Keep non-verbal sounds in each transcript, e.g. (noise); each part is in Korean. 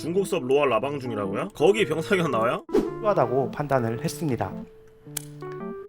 중국 수업 로알 라방 중이라고요? 거기 병사견 나와요? 필요하다고 판단을 했습니다.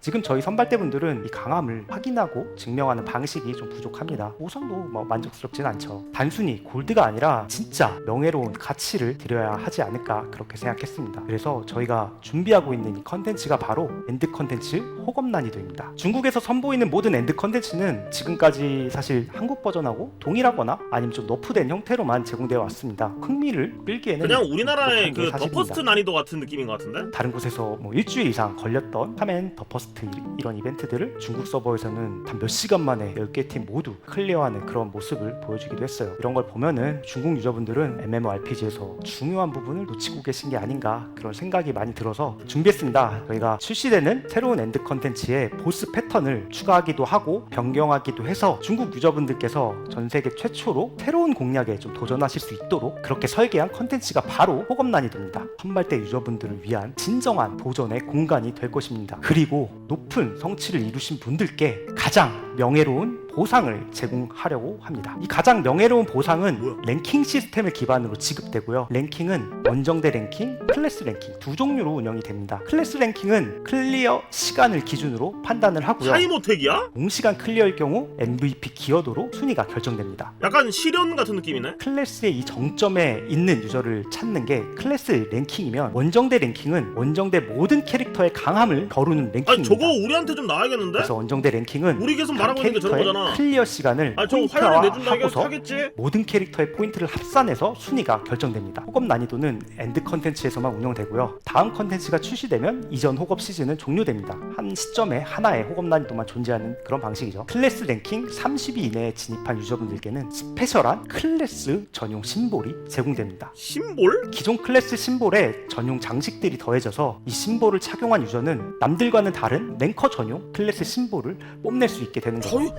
지금 저희 선발대분들은 이 강함을 확인하고 증명하는 방식이 좀 부족합니다. 보상도 뭐 만족스럽진 않죠. 단순히 골드가 아니라 진짜 명예로운 가치를 드려야 하지 않을까 그렇게 생각했습니다. 그래서 저희가 준비하고 있는 이 컨텐츠가 바로 엔드 컨텐츠 호검 난이도입니다. 중국에서 선보이는 모든 엔드 컨텐츠는 지금까지 사실 한국 버전하고 동일하거나 아니면 좀 너프된 형태로만 제공되어 왔습니다. 흥미를 끌기에는 그냥 우리나라의 그 사실입니다. 더퍼스트 난이도 같은 느낌인 것 같은데? 다른 곳에서 뭐 일주일 이상 걸렸던 카멘 더 퍼스트 이- 이런 이벤트들을 중국 서버에서는 단 몇 시간 만에 10개 팀 모두 클리어하는 그런 모습을 보여주기도 했어요. 이런 걸 보면은 중국 유저분들은 MMORPG에서 중요한 부분을 놓치고 계신 게 아닌가 그런 생각이 많이 들어서 준비했습니다. 저희가 출시되는 새로운 엔드 컨텐츠에 보스 패턴을 추가하기도 하고 변경하기도 해서 중국 유저분들께서 전 세계 최초로 새로운 공략에 좀 도전하실 수 있도록 그렇게 설계한 컨텐츠가 바로 호검 난이도입니다. 선발대 유저분들을 위한 진정한 도전의 공간이 될 것입니다. 그리고 높은 성취를 이루신 분들께 가장 명예로운 보상을 제공하려고 합니다. 이 가장 명예로운 보상은? 랭킹 시스템을 기반으로 지급되고요. 랭킹은 원정대 랭킹, 클래스 랭킹 두 종류로 운영이 됩니다. 클래스 랭킹은 클리어 시간을 기준으로 판단을 하고요. 타임어택이야? 동시간 클리어일 경우 MVP 기여도로 순위가 결정됩니다. 약간 시련 같은 느낌이네? 클래스의 이 정점에 있는 유저를 찾는 게 클래스 랭킹이면 원정대 랭킹은 원정대 모든 캐릭터의 강함을 아니 랭킹입니다. 저거 우리한테 좀 나와야겠는데? 그래서 원정대 랭킹은 우리 계속 각 말하고 있는 게 저런 캐릭터의 거잖아 클리어 시간을 포인트화 화요일에 내준다 이게 하고서 하겠지? 모든 캐릭터의 포인트를 합산해서 순위가 결정됩니다. 호급 난이도는 엔드 컨텐츠에서만 운영되고요. 다음 컨텐츠가 출시되면 이전 호급 시즌은 종료됩니다. 한 시점에 하나의 호급 난이도만 존재하는 그런 방식이죠. 클래스 랭킹 30위 이내에 진입한 유저분들께는 스페셜한 클래스 전용 심볼이 제공됩니다. 심볼? 기존 클래스 심볼에 전용 장식들이 더해져서 이 심볼을 착용한 유저는 남들과는 다른 랭커 전용 클래스 심볼을 뽐낼 수 있게 되는 거죠. 거의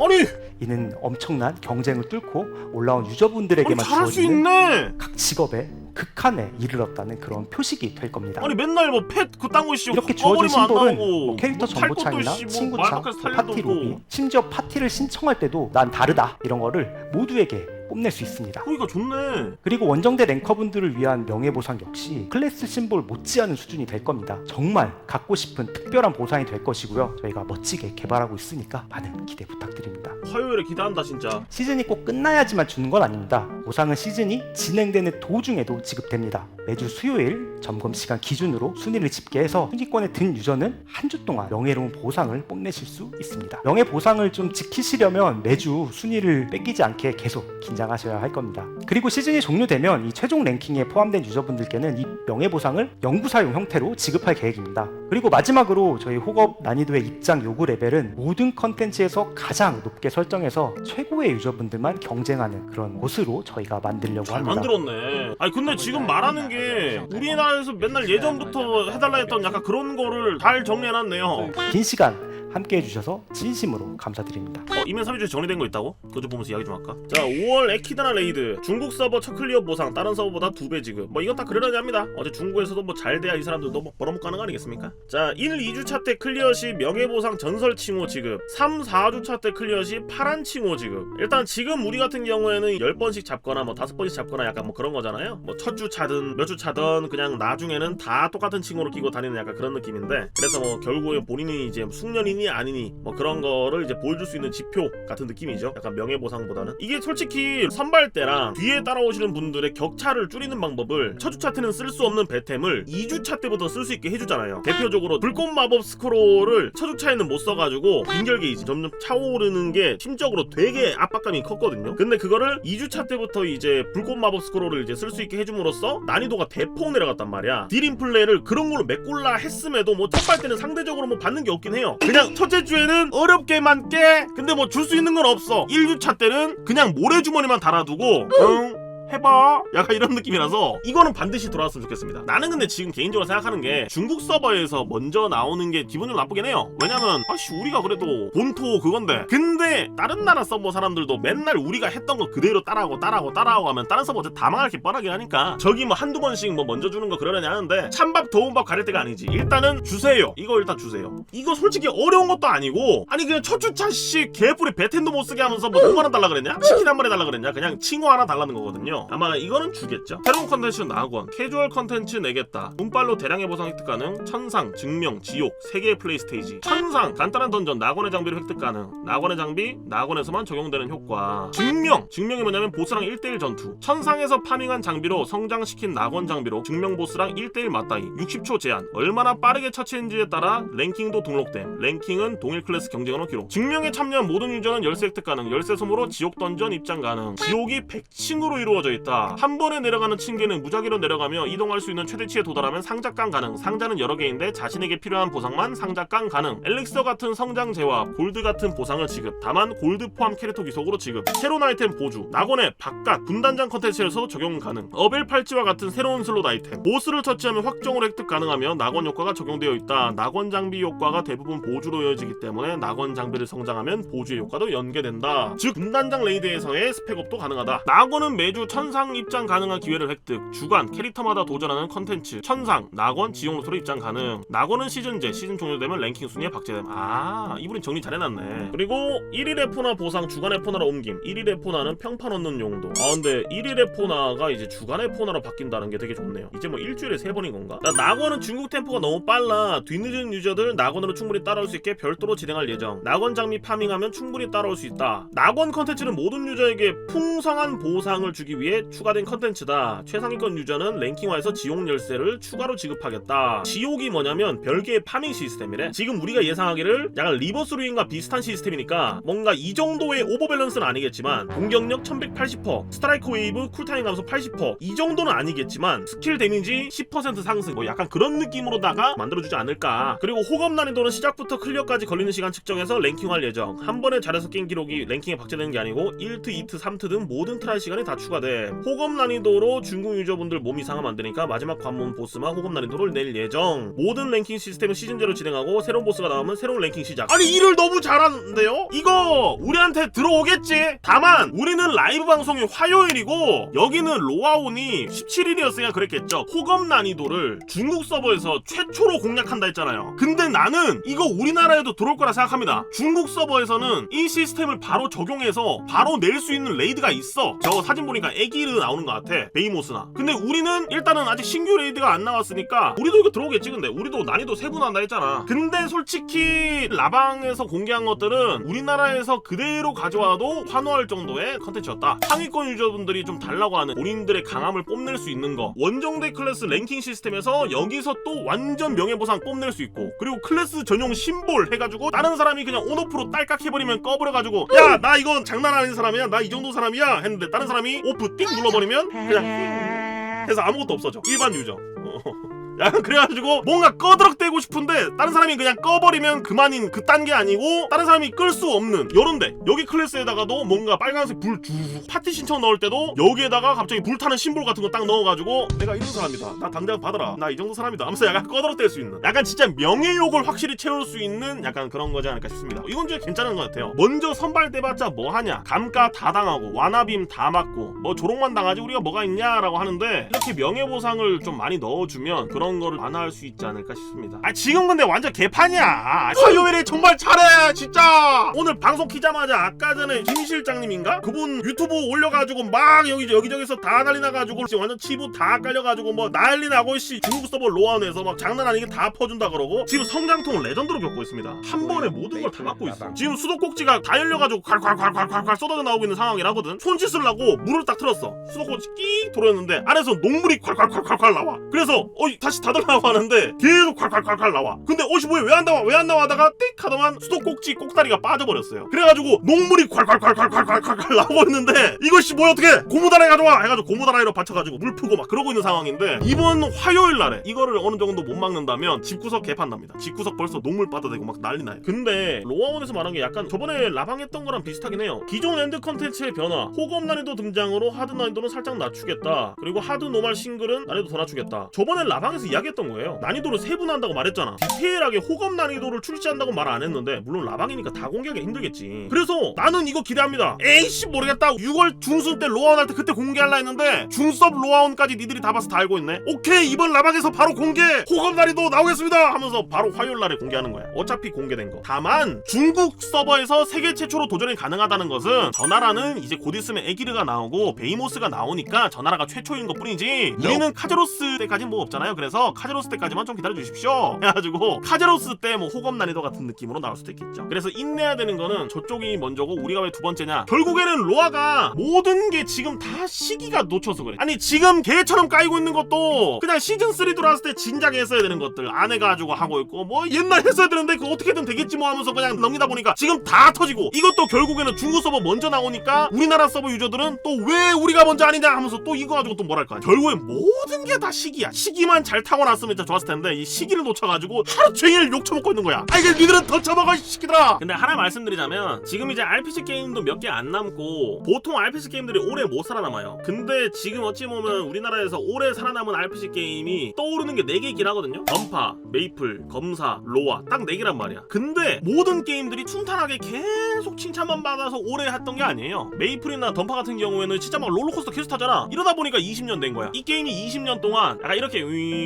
아니 이는 엄청난 경쟁을 뚫고 올라온 아니 유저분들에게만 잘할 수 주어지는 있네 각 직업의 극한에 이르렀다는 그런 표식이 될 겁니다. 아니 맨날 뭐 펫 그딴 거 씨, 이렇게 주어진 꺼버리면 안 심볼은 나오고 뭐 캐릭터 뭐탈 것도 정보창이나 씨, 뭐 친구창, 또탈 파티 로비, 없고. 심지어 파티를 신청할 때도 난 다르다 이런 거를 모두에게 뽐낼 수 있습니다. 거기가 좋네 그리고 원정대 랭커분들을 위한 명예보상 역시 클래스 심볼 못지않은 수준이 될 겁니다. 정말 갖고 싶은 특별한 보상이 될 것이고요. 저희가 멋지게 개발하고 있으니까 많은 기대 부탁드립니다. 화요일에 기대한다 진짜 시즌이 꼭 끝나야지만 주는 건 아닙니다. 보상은 시즌이 진행되는 도중에도 지급됩니다. 매주 수요일 점검 시간 기준으로 순위를 집계해서 순위권에 든 유저는 한 주 동안 명예로운 보상을 뽐내실 수 있습니다. 명예 보상을 좀 지키시려면 매주 순위를 뺏기지 않게 계속 긴 장하셔야 할 겁니다. 그리고 시즌이 종료되면 이 최종 랭킹에 포함된 유저분들께는 이 명예 보상을 영구 사용 형태로 지급할 계획입니다. 그리고 마지막으로 저희 호업 난이도의 입장 요구 레벨은 모든 컨텐츠에서 가장 높게 설정해서 최고의 유저분들만 경쟁하는 그런 곳으로 저희가 만들려고 잘 합니다. 만들었네 아니 근데 지금 말하는 게 우리나라에서 맨날 예전부터 해달라 했던 약간 그런 거를 잘 정리해놨네요 긴 시간 함께 해주셔서 진심으로 감사드립니다. 어, 이면 3주에 정리된 거 있다고? 그거 좀 보면서 이야기 좀 할까? 자 5월 에키드나 레이드 중국 서버 첫 클리어 보상 다른 서버보다 두 배 지급 뭐 이건 다 그러려니 합니다 어제 중국에서도 뭐 잘 돼야 이 사람들도 뭐 벌어먹고 가는 거 아니겠습니까? 자 1, 2주차 때 클리어 시 명예보상 전설 칭호 지급 3, 4주차 때 클리어 시 파란 칭호 지급 일단 지금 우리 같은 경우에는 10번씩 잡거나 뭐 5번씩 잡거나 약간 뭐 그런 거잖아요 뭐 첫 주 차든 몇 주 차든 그냥 나중에는 다 똑같은 칭호로 끼고 다니는 약간 그런 느낌인데 그래서 뭐 결국에 본인이 이제 숙련이니 아니니 뭐 그런 거를 이제 보여줄 수 있는 지표 같은 느낌이죠. 약간 명예보상보다는. 이게 솔직히 선발 때랑 뒤에 따라오시는 분들의 격차를 줄이는 방법을 첫 주차 때는 쓸 수 없는 배템을 2주차 때부터 쓸 수 있게 해주잖아요. 대표적으로 불꽃 마법 스크롤을 첫 주차에는 못 써가지고 빈결 게이지 점점 차오르는 게 심적으로 되게 압박감이 컸거든요. 근데 그거를 2주차 때부터 이제 불꽃 마법 스크롤을 이제 쓸 수 있게 해줌으로써 난이도가 대폭 내려갔단 말이야. 딜인 플레이를 그런 걸로 메꿀라 했음에도 뭐 첫발 때는 상대적으로 뭐 받는 게 없긴 해요. 그냥 첫째 주에는 어렵게만 깨. 근데 뭐 줄 수 있는 건 없어. 1주차 때는 그냥 모래주머니만 달아두고 응 해봐. 약간 이런 느낌이라서 이거는 반드시 돌아왔으면 좋겠습니다. 나는 근데 지금 개인적으로 생각하는 게 중국 서버에서 먼저 나오는 게 기분 좀 나쁘긴 해요. 왜냐면 아씨 우리가 그래도 본토 그건데. 근데 다른 나라 서버 사람들도 맨날 우리가 했던 거 그대로 따라하고 따라하고 따라하고 하면 다른 서버 다 망할 게 뻔하긴 하니까 저기 뭐 한두 번씩 뭐 먼저 주는 거 그러려니 하는데 찬밥 더운 밥 가릴 때가 아니지. 일단은 주세요. 이거 일단 주세요. 이거 솔직히 어려운 것도 아니고 아니 그냥 첫 주차 씨 개뿔이 배텐도 못 쓰게 하면서 뭐 5만원 달라 그랬냐? 치킨 한 마리 달라 그랬냐? 그냥 칭호 하나 달라는 거거든요 아마 이거는 주겠죠. 새로운 컨텐츠 낙원, 캐주얼 컨텐츠 내겠다. 운빨로 대량의 보상 획득 가능. 천상, 증명, 지옥, 세 개의 플레이 스테이지. 천상, 간단한 던전, 낙원의 장비를 획득 가능. 낙원의 장비, 낙원에서만 적용되는 효과. 증명, 증명이 뭐냐면 보스랑 1대1 전투. 천상에서 파밍한 장비로 성장시킨 낙원 장비로 증명 보스랑 1대1 맞다이. 60초 제한. 얼마나 빠르게 처치했는지에 따라 랭킹도 등록됨. 랭킹은 동일 클래스 경쟁으로 기록. 증명에 참여한 모든 유저는 열쇠 획득 가능. 열쇠 소모로 지옥 던전 입장 가능. 지옥이 100층으로 이루어져 있다. 한 번에 내려가는 층계는 무작위로 내려가며 이동할 수 있는 최대치에 도달하면 상자깡 가능. 상자는 여러 개인데 자신에게 필요한 보상만 상자깡 가능. 엘릭서 같은 성장제와 골드 같은 보상을 지급. 다만 골드 포함 캐릭터 귀속으로 지급. 새로운 아이템 보주. 낙원의 바깥 분단장 컨텐츠에서 적용 가능. 어벨 팔찌와 같은 새로운 슬롯 아이템. 보스를 처치하면 확정으로 획득 가능하며 낙원 효과가 적용되어 있다. 낙원 장비 효과가 대부분 보주로 이어지기 때문에 낙원 장비를 성장하면 보주의 효과도 연계된다. 즉 분단장 레이드에서의 스펙업도 가능하다. 낙원은 매주 천상 입장 가능한 기회를 획득. 주간 캐릭터마다 도전하는 컨텐츠. 천상, 낙원, 지용 루트로 입장 가능. 낙원은 시즌제, 시즌 종료되면 랭킹 순위에 박제됨. 아, 이분이 정리 잘해놨네. 그리고 1일 에포나 보상 주간 에포나로 옮김. 1일 에포나는 평판 얻는 용도. 아 근데 1일 에포나가 이제 주간 에포나로 바뀐다는 게 되게 좋네요. 이제 뭐 일주일에 세 번인 건가? 나 낙원은 중국 템포가 너무 빨라. 뒤늦은 유저들 낙원으로 충분히 따라올 수 있게 별도로 진행할 예정. 낙원 장미 파밍하면 충분히 따라올 수 있다. 낙원 컨텐츠는 모든 유저에게 풍성한 보상을 주기 위해 추가된 컨텐츠다. 최상위권 유저는 랭킹화에서 지옥 열쇠를 추가로 지급하겠다. 지옥이 뭐냐면 별개의 파밍 시스템이래. 지금 우리가 예상하기를 약간 리버스 루인과 비슷한 시스템이니까 뭔가 이 정도의 오버 밸런스는 아니겠지만 공격력 1180%, 스트라이크 웨이브 쿨타임 감소 80%이 정도는 아니겠지만 스킬 데미지 10% 상승 뭐 약간 그런 느낌으로다가 만들어주지 않을까. 그리고 호검 난이도는 시작부터 클리어까지 걸리는 시간 측정해서 랭킹할 예정. 한 번에 잘해서 깬 기록이 랭킹에 박제되는 게 아니고 1트, 2트, 3트 등 모든 트라이 시간이 다 추가돼. 호검 난이도로 중국 유저분들 몸 이 상하면 안 되니까 마지막 관문 보스만 호검 난이도를 낼 예정. 모든 랭킹 시스템을 시즌제로 진행하고 새로운 보스가 나오면 새로운 랭킹 시작. 아니 일을 너무 잘하는데요? 이거 우리한테 들어오겠지? 다만 우리는 라이브 방송이 화요일이고 여기는 로아온이 17일이었으니까 그랬겠죠. 호검 난이도를 중국 서버에서 최초로 공략한다 했잖아요. 근데 나는 이거 우리나라에도 들어올 거라 생각합니다. 중국 서버에서는 이 시스템을 바로 적용해서 바로 낼 수 있는 레이드가 있어. 저 사진 보니까 애기르 나오는 것 같아. 베이모스나. 근데 우리는 일단은 아직 신규 레이드가 안 나왔으니까 우리도 이거 들어오겠지 근데 우리도 난이도 세분화한다 했잖아. 근데 솔직히 라방에서 공개한 것들은 우리나라에서 그대로 가져와도 환호할 정도의 컨텐츠였다. 상위권 유저분들이 좀 달라고 하는 본인들의 강함을 뽐낼 수 있는 거. 원정대 클래스 랭킹 시스템에서 여기서 또 완전 명예보상 뽐낼 수 있고 그리고 클래스 전용 심볼 해가지고 다른 사람이 그냥 온오프로 딸깍 해버리면 꺼버려가지고 야 나 이건 장난 아닌 사람이야 나 이 정도 사람이야 했는데 다른 사람이 오프 띵 눌러버리면 그냥 (laughs) 해서 아무것도 없어져 일반 유저 어. (laughs) 약간 (laughs) 그래가지고 뭔가 꺼드럭대고 싶은데 다른 사람이 그냥 꺼버리면 그만인 그딴 게 아니고 다른 사람이 끌 수 없는 요런데. 여기 클래스에다가도 뭔가 빨간색 불 쭉 파티 신청 넣을 때도 여기에다가 갑자기 불타는 심볼 같은 거 딱 넣어가지고 내가 이런 사람이다. 나 당장 받아라. 나 이 정도 사람이다. 하면서 약간 꺼드럭댈 수 있는. 약간 진짜 명예욕을 확실히 채울 수 있는 약간 그런 거지 않을까 싶습니다. 이건 진짜 괜찮은 것 같아요. 먼저 선발돼봤자 뭐 하냐? 감가 다 당하고 와나빔 다 맞고 뭐 조롱만 당하지 우리가 뭐가 있냐라고 하는데 이렇게 명예보상을 좀 많이 넣어주면 그런 거를 완화할 수 있지 않을까 싶습니다. 아 지금 근데 완전 개판이야. 화요일에 정말 잘해 진짜. 오늘 방송 키자마자 아까 전에 김 실장님인가? 그분 유튜브 올려가지고 막 여기 여기저기서 다 난리 나가지고 지금 완전 치부 다 깔려가지고 뭐 난리 나고 씨. 중국 서버 로아원에서 막 장난 아니게 다 퍼준다 그러고 지금 성장통을 레전드로 겪고 있습니다. 한 번에 모든 걸 다 막고 있어. 지금 수도꼭지가 다 열려가지고 콸콸콸콸콸콸 쏟아져 나오고 있는 상황이라거든. 손짓 쓰려고 물을 딱 틀었어. 수도꼭지 끼 돌았는데 안에서 녹물이 콸콸콸콸콸 나와. 그래서 어 다시 닫으려고 하는데 계속 콸콸콸콸 나와. 근데 어씨 뭐야 왜안 나와? 왜 안 나와 하다가 띡 하더만 수도꼭지 꼭다리가 빠져버렸어요. 그래가지고 녹물이 콸콸콸콸콸콸콸 나오고 있는데 이것이 뭐야 어떻게 고무다라이 가져와! 해가지고 고무다라이로 받쳐가지고 물 푸고 막 그러고 있는 상황인데 이번 화요일 날에 이거를 어느 정도 못 막는다면 집구석 개판 납니다. 집구석 벌써 녹물 빠져대고 막 난리 나요. 근데 로아원에서 말한 게 약간 저번에 라방 했던 거랑 비슷하긴 해요. 기존 엔드 컨텐츠의 변화 호검 난이도 등장으로 하드 난이도는 살짝 낮추겠다. 그리고 하드 노말 싱글은 난이도 더 낮추겠다. 저번에 라방에서 방송에서 이야기했던 거예요. 난이도를 세분한다고 말했잖아. 디테일하게 호감 난이도를 출시한다고 말 안 했는데 물론 라방이니까 다 공개하기 힘들겠지. 그래서 나는 이거 기대합니다. 에이씨 모르겠다 6월 중순 때 로아온 할 때 그때 공개할라 했는데 중섭 로아온까지 니들이 다 봐서 다 알고 있네. 오케이 이번 라방에서 바로 공개! 호감 난이도 나오겠습니다! 하면서 바로 화요일 날에 공개하는 거야. 어차피 공개된 거. 다만 중국 서버에서 세계 최초로 도전이 가능하다는 것은 저 나라는 이제 곧 있으면 에기르가 나오고 베이모스가 나오니까 저 나라가 최초인 것 뿐이지 우리는 카제로스 때까지 뭐 없잖아요. 그래서 카제로스 때까지만 좀 기다려 주십시오. (laughs) 해가지고 카제로스 때 뭐 호감 난이도 같은 느낌으로 나올 수도 있겠죠. 그래서 인내해야 되는 거는 저쪽이 먼저고 우리가 왜 두 번째냐? 결국에는 로아가 모든 게 지금 다 시기가 놓쳐서 그래. 아니 지금 개처럼 까이고 있는 것도 그냥 시즌 3 들어왔을 때 진작에 했어야 되는 것들. 안 해가지고 하고 있고 뭐 옛날 했어야 되는데 그 어떻게든 되겠지 뭐 하면서 그냥 넘기다 보니까 지금 다 터지고 이것도 결국에는 중국 서버 먼저 나오니까 우리나라 서버 유저들은 또 왜 우리가 먼저 아니냐 하면서 또 이거 가지고 또 뭐랄까 결국엔 모든 게 다 시기야. 시기만 잘 타고났으면 좋았을 텐데 이 시기를 놓쳐가지고 하루 종일 욕 처먹고 있는 거야. 아 이게 니들은 더 처먹어 이 시키더라 근데 하나 말씀드리자면 지금 이제 RPG 게임도 몇 개 안 남고 보통 RPG 게임들이 오래 못 살아남아요. 근데 지금 어찌 보면 우리나라에서 오래 살아남은 RPG 게임이 떠오르는 게 4개 있긴 하거든요. 던파, 메이플, 검사, 로아 딱 4개란 말이야. 근데 모든 게임들이 퉁탄하게 계속 칭찬만 받아서 오래 했던 게 아니에요. 메이플이나 던파 같은 경우에는 진짜 막 롤러코스터 계속 타잖아. 이러다 보니까 20년 된 거야. 이 게임이 20년 동안 약간 이렇게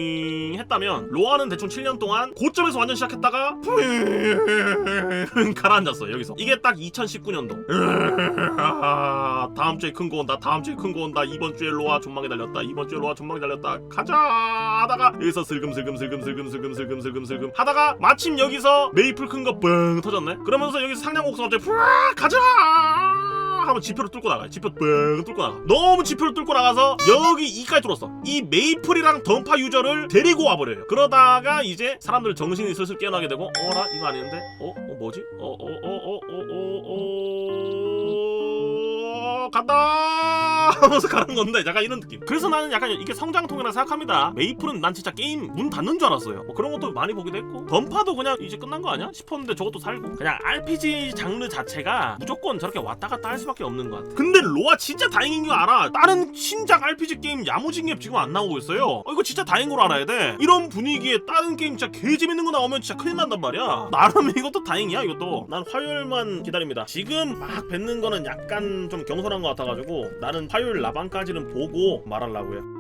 윙 했다면 로아는 대충 7년 동안 고점에서 완전 시작했다가 푸잉 가라앉았어 여기서 이게 딱 2019년도 다음 주에 큰 거 온다 다음 주에 큰 거 온다. 이번 주에 로아 전망이 달렸다. 이번 주에 로아 전망이 달렸다. 가자! 하다가 여기서 슬금슬금슬금슬금슬금슬금슬금 하다가 마침 여기서 메이플 큰 거 뻥 터졌네. 그러면서 여기서 상냥곡성 갑자기 푸아 가자 하면 지표를 뚫고 나가요. 지표 뻥 뚫고 나가. 너무 지표를 뚫고 나가서 여기 이까지 뚫었어. 이 메이플이랑 던파 유저를 데리고 와버려요. 그러다가 이제 사람들 정신이 슬슬 깨어나게 되고 어라 이거 아닌데? 어? 어 뭐지? 어 어 어 어 어 어 어 간다 하면서 가는 건데 약간 이런 느낌. 그래서 나는 약간 이게 성장통이라 생각합니다. 메이플은 난 진짜 게임 문 닫는 줄 알았어요. 뭐 그런 것도 많이 보기도 했고 던파도 그냥 이제 끝난 거 아니야? 싶었는데 저것도 살고 그냥 RPG 장르 자체가 무조건 저렇게 왔다 갔다 할 수밖에 없는 것 같아. 근데 로아 진짜 다행인 거 알아. 다른 신작 RPG 게임 야무진게 지금 안 나오고 있어요. 어, 이거 진짜 다행인 걸 알아야 돼. 이런 분위기에 다른 게임 진짜 개 재밌는 거 나오면 진짜 큰일 난단 말이야. 나름 이것도 다행이야 이것도. 난 화요일만 기다립니다. 지금 막 뱉는 거는 약간 좀 경솔한 것 같아가지고 나는 화요일 라방까지는 보고 말하려고요.